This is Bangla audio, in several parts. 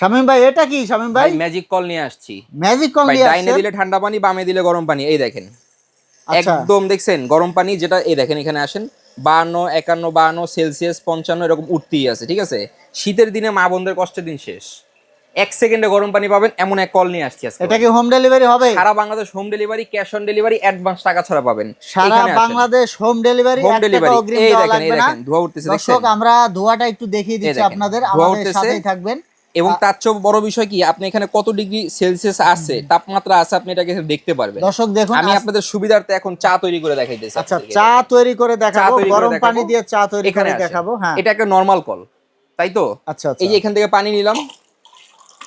শামিম ভাই এটা কি শামিম ভাই? ম্যাজিক কল নিয়ে আসছি। ম্যাজিক কল নিয়ে ডাইনে দিলে ঠান্ডা পানি বামে দিলে গরম পানি এই দেখেন। আচ্ছা। একদম দেখছেন গরম পানি যেটা এই দেখেন এখানে আসেন। বাহান্ন একান্ন বাহান্ন সেলসিয়াস পঞ্চান্ন এরকম উঠতেই আছে ঠিক আছে? শীতের দিনে মা বোনদের কষ্টের দিন শেষ। এক সেকেন্ডে গরম পানি পাবেন এমন এক কল নিয়ে আসছি আজকে। এটা কি হোম ডেলিভারি হবে? সারা Bangladesh home delivery cash on delivery advance টাকা ছাড়া পাবেন। সারা Bangladesh home delivery home delivery এই দেখেন এই দেখেন ধোয়া উঠতেছে দর্শক আমরা ধোয়াটা একটু দেখিয়ে দিচ্ছি আপনাদের আমাদের সাথেই থাকবেন। এবং তার চেয়েও বড় বিষয় কি আপনি এখানে কত ডিগ্রি সেলসিয়াস আছে তাপমাত্রা আছে আপনি এটাকে দেখতে পারবেন। দর্শক দেখুন আমি আপনাদের সুবিধার্থে এখন চা তৈরি করে দেখাইতেছি আচ্ছা চা তৈরি করে দেখাবো গরম পানি দিয়ে চা তৈরি করে দেখাবো হ্যাঁ। এটা একটা নর্মাল কল তাই তো? আচ্ছা আচ্ছা। এই যে এখান থেকে পানি নিলাম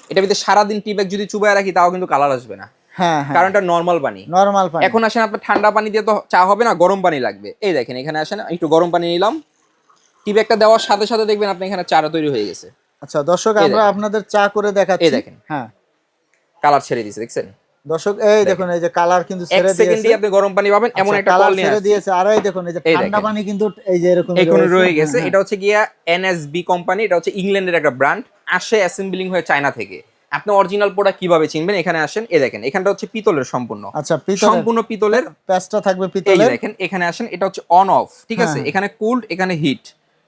এটা ভিতরে সারাদিন টি ব্যাগ যদি চুবায় রাখি তাও কিন্তু কালার আসবে না। হ্যাঁ হ্যাঁ। কারণ এটা নর্মাল পানি। নরমাল পানি। এখন আসেন আপনার ঠান্ডা পানি দিয়ে তো চা হবে না গরম পানি লাগবে। এই দেখেন এখানে আসেন একটু গরম পানি নিলাম। টি ব্যাগটা দেওয়ার সাথে সাথে দেখবেন আপনি এখানে চাটা তৈরি হয়ে গেছে। আচ্ছা দর্শক আমরা আপনাদের চা করে দেখাচ্ছি। এই দেখেন। হ্যাঁ। কালার ছেড়ে দিয়েছে দেখছেন? দর্শক এই দেখুন। এই যে কালার কিন্তু ছেড়ে সেকেন্ডে দিয়েছে। আপনি গরম পানি পাবেন এমন আচ্ছা, একটা কালার কল নিয়ে ছেড়ে দিয়েছে। আর এই দেখুন এই যে ঠান্ডা পানি কিন্তু এই যে এরকম এখনও। রয়ে গেছে। হ্যাঁ, এটা হচ্ছে গিয়া এনএসবি কোম্পানি এটা হচ্ছে ইংল্যান্ডের একটা ব্র্যান্ড। আসে অ্যাসেম্বলিং হয়ে চায়না থেকে। আপনি অরিজিনাল প্রোডাক্ট কীভাবে চিনবেন? এখানে আসেন। এ দেখেন এখানটা হচ্ছে পিতলের সম্পূর্ণ। আচ্ছা পিতলের। সম্পূর্ণ পিতলের। প্যাচটা থাকবে এই পিতলের। দেখেন এখানে আসেন। এটা হচ্ছে অন অফ ঠিক আছে? হ্যাঁ। এখানে কুলড এখানে হিট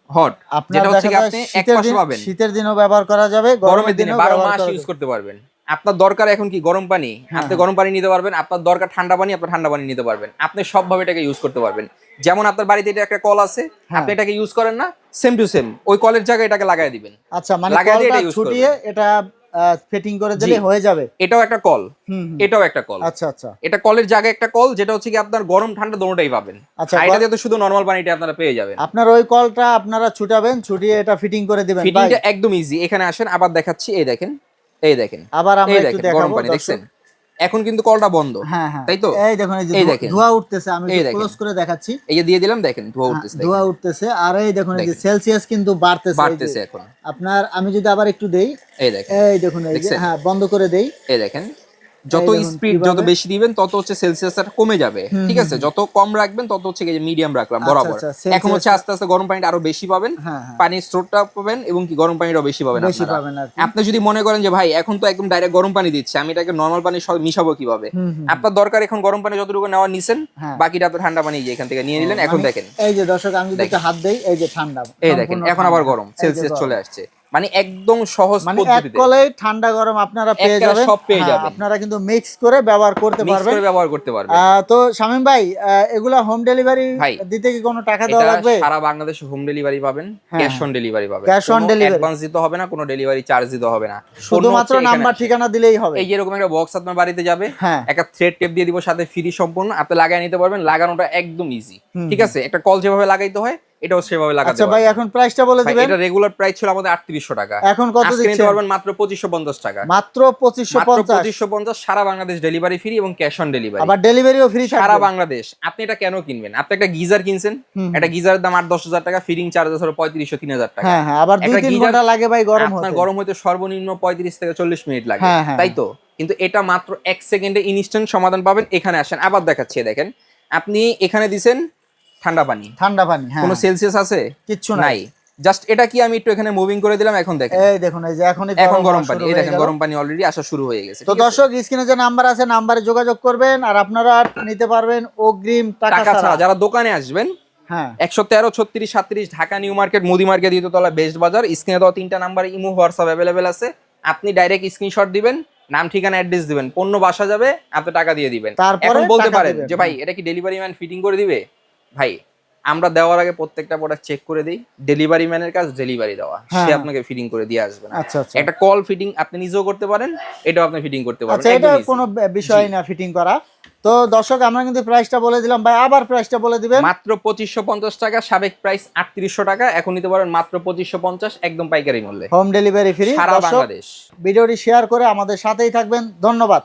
হট যেটা হচ্ছে কি আপনি এক মাস পাবেন। শীতের দিনও ব্যবহার করা যাবে গরমের দিনে দিনেও বারো ব্যবহার মাস ইউজ করতে পারবেন। আপনার দরকার এখন কি? গরম পানি। হাতে আপনি গরম পানি নিতে পারবেন আপনার দরকার ঠান্ডা পানি আপনি ঠান্ডা পানি নিতে পারবেন। আপনি সবভাবে এটাকে ইউজ করতে পারবেন। যেমন আপনার বাড়িতে এটা একটা কল আছে হ্যাঁ। আপনি এটাকে ইউজ করেন না সেম টু সেম ওই কলের জায়গায় এটাকে লাগাই দিবেন। আচ্ছা মানে লাগাই দিয়ে এটা ইউজ ছুটিয়ে এটা ফিটিং করে দিলে হয়ে যাবে। এটাও একটা কল। এটাও একটা কল আচ্ছা আচ্ছা। এটা কলের জায়গায় একটা কল যেটা হচ্ছে কি আপনার গরম ঠান্ডা দোনোটাই পাবেন। আচ্ছা, এটা দিয়ে তো শুধু নরমাল পানিটা আপনারা পেয়ে যাবেন। আপনার ওই কলটা আপনারা ছুটাবেন ছুটিয়ে এটা ফিটিং করে দিবেন। ফিটিংটা একদম ইজি এখানে আসেন আবার দেখাচ্ছি এই দেখেন এই দেখেন। আবার আমরা একটু দেখেন গরম পানি দেখছেন? এখন কিন্তু কলটা বন্ধ। হ্যাঁ হ্যাঁ। তাই তো? এই দেখুন এই যে ধোঁয়া- দেখেন। ধোঁয়া উঠতেছে আমি ক্লোজ করে দেখাচ্ছি। এই যে দিয়ে দিলাম দেখেন ধোয়া হ্যাঁ, উঠতেছে ধোঁয়া উঠতেছে। আর এই দেখুন এই যে সেলসিয়াস কিন্তু বাড়তেছে বাড়তেছে এখন। আপনার আমি যদি আবার একটু দেই এই দেখেন। এই দেখুন এই যে হ্যাঁ বন্ধ করে দেই। এই দেখেন। যত স্পিড যত বেশি দিবেন তত হচ্ছে সেলসিয়াসটা কমে যাবে। ঠিক আছে? যত কম রাখবেন তত হচ্ছে মিডিয়াম রাখলাম আচ্ছা, বরাবর। আচ্ছা, এখন হচ্ছে আস্তে আস্তে গরম পানিটা আরও বেশি পাবেন হ্যাঁ হ্যাঁ। পানির স্রোতটা পাবেন এবং কি গরম পানিটাও বেশি পাবেন বেশি পাবেন আর আপনি যদি মনে করেন যে ভাই এখন তো একদম ডাইরেক্ট গরম পানি দিচ্ছে আমি এটাকে নর্মাল পানি মিশাবো কীভাবে। আপনার দরকার এখন গরম পানি যতটুকু নেওয়া নিছেন হ্যাঁ। বাকিটা তো ঠান্ডা পানি এখান থেকে নিয়ে নিলেন এখন দেখেন। এই যে দর্শক আমি যদি একটু হাত দেই এই যে ঠান্ডা। এই দেখেন এখন আবার গরম সেলসিয়াস চলে আসছে। মানে একদম সহজ মানে এক কলেই ঠান্ডা গরম আপনারা পেয়ে যাবেন। সব পেয়ে হ্যাঁ, যাবেন। আপনারা কিন্তু মিক্স করে ব্যবহার করতে মিক্স পারবেন। করে ব্যবহার করতে পারবেন। তো শামিম ভাই এগুলা হোম ডেলিভারি দিতে কি কোনো টাকা দেওয়া লাগবে? সারা বাংলাদেশে হোম ডেলিভারি পাবেন ক্যাশ অন ডেলিভারি পাবেন। On কোনো delivery। অ্যাডভান্স দিতে হবে না কোনো ডেলিভারি চার্জ দিতে হবে না। শুধুমাত্র নাম্বার ঠিকানা দিলেই হবে। এই যে এরকম একটা বক্স আপনার বাড়িতে যাবে হ্যাঁ। একটা থ্রেড টেপ দিয়ে দিব সাথে ফ্রি সম্পূর্ণ আপনি লাগাই নিতে পারবেন লাগানোটা একদম ইজি ঠিক আছে? একটা কল যেভাবে লাগাইতে হয় এটাও সেভাবে লাগাতে আচ্ছা ভাই এখন প্রাইসটা বলে দিবেন। এটা রেগুলার প্রাইস ছিল আমাদের আটত্রিশশো টাকা। এখন কত আজকে নিতে দিচ্ছেন পারবেন মাত্র পঁচিশশো পঞ্চাশ টাকা। মাত্র পঁচিশশো মাত্র পঞ্চাশ পঁচিশশো পঞ্চাশ সারা বাংলাদেশ ডেলিভারি ফ্রি এবং ক্যাশ অন ডেলিভারি আবার ডেলিভারিও ফ্রি সারা বাংলাদেশ। আপনি এটা কেন কিনবেন? আপনি একটা গিজার কিনছেন একটা গিজারের দাম আট দশ হাজার টাকা ফিডিং চার্জ আছে পঁয়ত্রিশশো তিন হাজার টাকা। হ্যাঁ হ্যাঁ আবার দুই একটা তিন geyser- ঘণ্টা লাগে ভাই গরম হতে আপনার গরম হইতে সর্বনিম্ন পঁয়ত্রিশ থেকে চল্লিশ মিনিট লাগে। হ্যাঁ, হ্যাঁ, তাই তো? কিন্তু এটা মাত্র এক সেকেন্ডে ইনস্ট্যান্ট সমাধান পাবেন। এখানে আসেন। আবার দেখাচ্ছি দেখেন। আপনি এখানে দিছেন ঠান্ডা পানি। ঠান্ডা পানি হ্যাঁ। কোনো সেলসিয়াস আছে? কিচ্ছু নাই। জাস্ট এটা কি আমি একটু এখানে মুভিং করে দিলাম এখন দেখেন। এই দেখুন এই যে এখনই এখন গরম পানি। এই দেখেন গরম পানি অলরেডি আসা শুরু হয়ে গেছে তো দর্শক স্ক্রিনে যে নাম্বার আছে নাম্বারে যোগাযোগ করবেন আর আপনারা নিতে পারবেন অগ্রিম টাকা ছাড়া। যারা দোকানে আসবেন হ্যাঁ। একশো তেরো ছত্রিশ সাত্রিশ ঢাকা নিউ মার্কেট মুদি মার্কেট দ্বিতীয়তলা বেস্ট বাজার স্ক্রিনে দেওয়া তিনটা নাম্বারে ইমো হোয়াটসঅ্যাপ অ্যাভেলেবেল আছে। আপনি ডাইরেক্ট স্ক্রিনশট দিবেন নাম ঠিকানা অ্যাড্রেস দিবেন পণ্য বাসা যাবে আপনি টাকা দিয়ে দিবেন। তারপরে এখন বলতে পারেন যে ভাই এটা কি ডেলিভারি ম্যান ফিটিং করে দিবে? ভাই আমরা দেওয়ার আগে প্রত্যেকটা প্রোডাক্ট চেক করে দিই। ডেলিভারি ম্যানের কাজ ডেলিভারি দেওয়া। হ্যাঁ। সে আপনাকে ফিটিং করে দিয়ে আসবে না। আচ্ছা আচ্ছা। একটা কল ফিটিং আপনি নিজেও করতে পারেন এটাও আপনি ফিটিং করতে পারবেন। আচ্ছা এটা কোনো বিষয় না ফিটিং করা। তো দর্শক আমরা কিন্তু প্রাইসটা বলে দিলাম। ভাই আবার প্রাইসটা বলে দিবেন। মাত্র পঁচিশশো পঞ্চাশ টাকা সাবেক প্রাইস আটত্রিশশো টাকা। এখন নিতে পারেন মাত্র পঁচিশশো পঞ্চাশ একদম পাইকারি মূল্যে। হোম ডেলিভারি ফ্রি সারা বাংলাদেশ। ভিডিওটি শেয়ার করে আমাদের সাথেই থাকবেন। ধন্যবাদ।